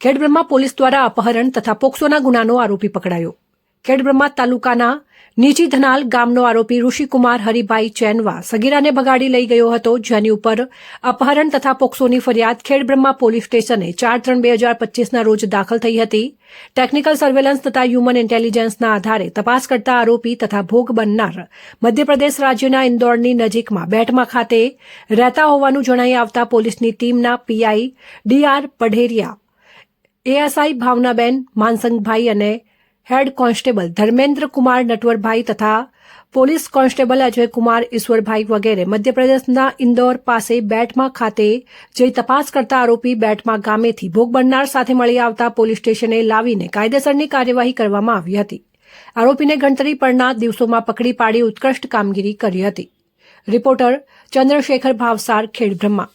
Khedbrahma police દ્વારા અપહરણ તથા પોક્સોના ગુનાનો આરોપી પકડાયો. ખેડબ્રહ્મા તાલુકાના નીચી ધનાલ ગામનો આરોપી ઋષિકુમાર હરિભાઈ ચેનવા સગીરાને ભગાડી લઈ ગયો હતો, જેની ઉપર અપહરણ તથા પોક્સોની ફરિયાદ ખેડબ્રહ્મા પોલીસ સ્ટેશને ચાર ત્રણ બે હજાર પચીસના રોજ દાખલ થઈ હતી. ટેકનિકલ સર્વેલન્સ તથા હ્યુમન ઇન્ટેલિજન્સના આધારે તપાસ કરતા આરોપી તથા ભોગ બનનાર મધ્યપ્રદેશ રાજ્યના ઇન્દોરની નજીકમાં બેટમા ખાતે રહેતા હોવાનું જણાઈ આવતા પોલીસની ટીમના PI DR Padheriya ASI Bhavnaben, Mansangbhai અને હેડ કોન્સ્ટેબલ ધર્મેન્દ્ર કુમાર નટવરભાઈ તથા પોલીસ કોન્સ્ટેબલ અજયકુમાર ઈશ્વરભાઈ વગેરે મધ્યપ્રદેશના ઇન્દોર પાસે બેટમા ખાતે જઈ તપાસ કરતા આરોપી બેટમા ગામેથી ભોગ બનનાર સાથે મળી આવતા પોલીસ સ્ટેશને લાવીને કાયદેસરની કાર્યવાહી કરવામાં આવી હતી. આરોપીને ગણતરી પરના દિવસોમાં પકડી પાડી ઉત્કૃષ્ટ કામગીરી કરી હતી. રિપોર્ટર ચંદ્રશેખર ભાવસાર, ખેડબ્રહ્મા.